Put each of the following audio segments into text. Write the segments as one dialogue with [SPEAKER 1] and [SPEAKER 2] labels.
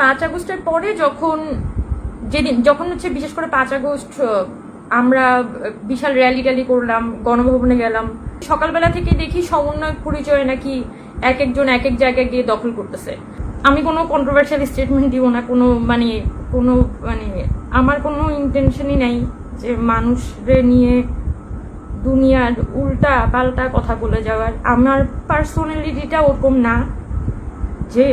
[SPEAKER 1] পাঁচ আগস্টের পরে যখন যেদিন যখন হচ্ছে বিশেষ করে পাঁচ আগস্ট আমরা বিশাল র্যালি ট্যালি করলাম, গণভবনে গেলাম। সকালবেলা থেকে দেখি সমন্বয় পরিচয় নাকি এক একজন এক এক জায়গায় গিয়ে দখল করতেছে। আমি কোনো কন্ট্রোভার্সিয়াল স্টেটমেন্ট দিব না, কোনো মানে কোনো মানে আমার কোনো ইন্টেনশনই নাই যে মানুষরে নিয়ে দুনিয়ার উল্টা পাল্টা কথা বলে যাওয়ার। আমার পার্সোনালিটিটা ওরকম না। যে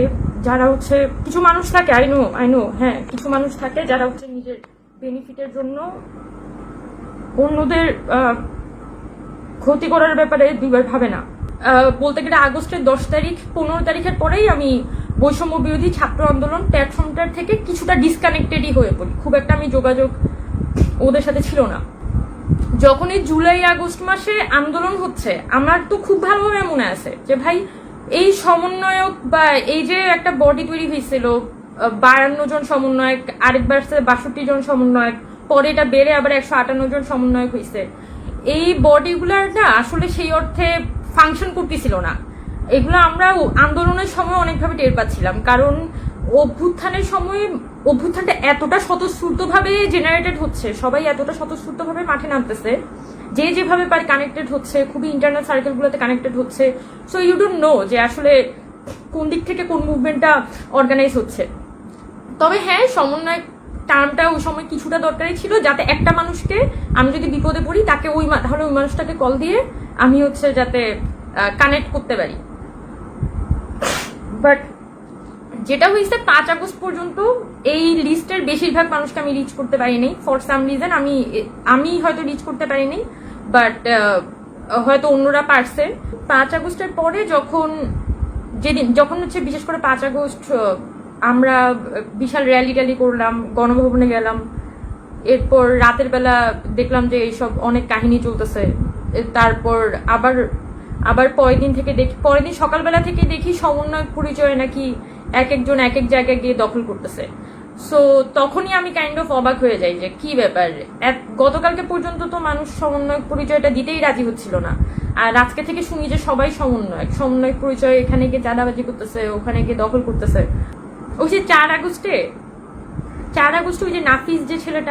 [SPEAKER 1] যারা হচ্ছে, কিছু মানুষ থাকে আইনো আইনো হ্যাঁ কিছু মানুষ থাকে যারা হচ্ছে নিজের বেনিফিটের জন্য অন্যদের ক্ষতি করার ব্যাপারে দুইবার ভাবে না। বলতে গেলে আগস্টের দশ তারিখ, পনেরো তারিখের পরেই আমি বৈষম্য বিরোধী ছাত্র আন্দোলন প্ল্যাটফর্মটার থেকে কিছুটা ডিসকানেক্টেডই হয়ে পড়ি। খুব একটা আমি যোগাযোগ ওদের সাথে ছিল না। যখন এই জুলাই আগস্ট মাসে আন্দোলন হচ্ছে, আমার তো খুব ভালোভাবে মনে আছে যে ভাই এই সমন্বয়ক বা এই যে একটা বডি তৈরি হয়েছিল বায়ান্ন জন সমন্বয়ক, আরেকবার বাষট্টি জন সমন্বয়ক, পরে এটা বেড়ে আবার একশো আটান্ন জন সমন্বয়ক হয়েছে। এই বডিগুলার না আসলে সেই অর্থে ফাংশন করতেছিল না। এগুলো আমরা আন্দোলনের সময় অনেকভাবে টের পাচ্ছিলাম, কারণ অভ্যুত্থানের সময় অভ্যুত্থানটা এতটা স্বতঃস্ফূর্তভাবে জেনারেটেড হচ্ছে, সবাই এতটা স্বতঃস্ফূর্তভাবে মাঠে নামতেছে যে যেভাবে পারে কানেক্টেড হচ্ছে, খুবই ইন্টারনাল সার্কেলগুলোতে কানেক্টেড হচ্ছে। সো ইউ ডোন্ট নো যে আসলে কোন দিক থেকে কোন মুভমেন্টটা অর্গানাইজ হচ্ছে। তবে হ্যাঁ সমন্বয় টার্মটা ওই সময় কিছুটা দরকারি ছিল যাতে একটা মানুষকে আমি যদি বিপদে পড়ি, তাকে ওই তাহলে ওই মানুষটাকে কল দিয়ে আমি হচ্ছে যাতে কানেক্ট করতে পারি। বাট যেটা হয়েছে, পাঁচ আগস্ট পর্যন্ত এই লিস্টের বেশিরভাগ মানুষকে আমি রিচ করতে পারিনি। ফর সাম রিজন আমি আমি হয়তো রিচ করতে পারিনি বাট হয়তো অন্যরা পারছে। পাঁচ আগস্টের পরে যখন, যেদিন, যখন হচ্ছে বিশেষ করে পাঁচ আগস্ট আমরা বিশাল র্যালি ট্যালি করলাম, গণভবনে গেলাম, এরপর রাতের বেলা দেখলাম যে এইসব অনেক কাহিনী চলতেছে। তারপর আবার আবার পরের দিন থেকে দেখি, পরের দিন সকালবেলা থেকে দেখি সমন্বয় পরিচয় নাকি এক একজন এক এক জায়গায় গিয়ে দখল করতেছে। সো তখনই আমি কাইন্ড অফ অবাক হয়ে যাই যে কি ব্যাপার? গতকালকে পর্যন্ত তো মানুষ সমন্বয় পরিচয়টা দিতেই রাজি হচ্ছিল না। আর আজকে থেকে শুনি যে সবাই সমন্বয়ক। সমন্বয় পরিচয় এখানে গিয়ে চাঁদাবাজি করতেছে, ওখানে গিয়ে দখল করতেছে। ওই যে চার আগস্টে চার আগস্টে ওই যে নাফিস যে ছেলেটা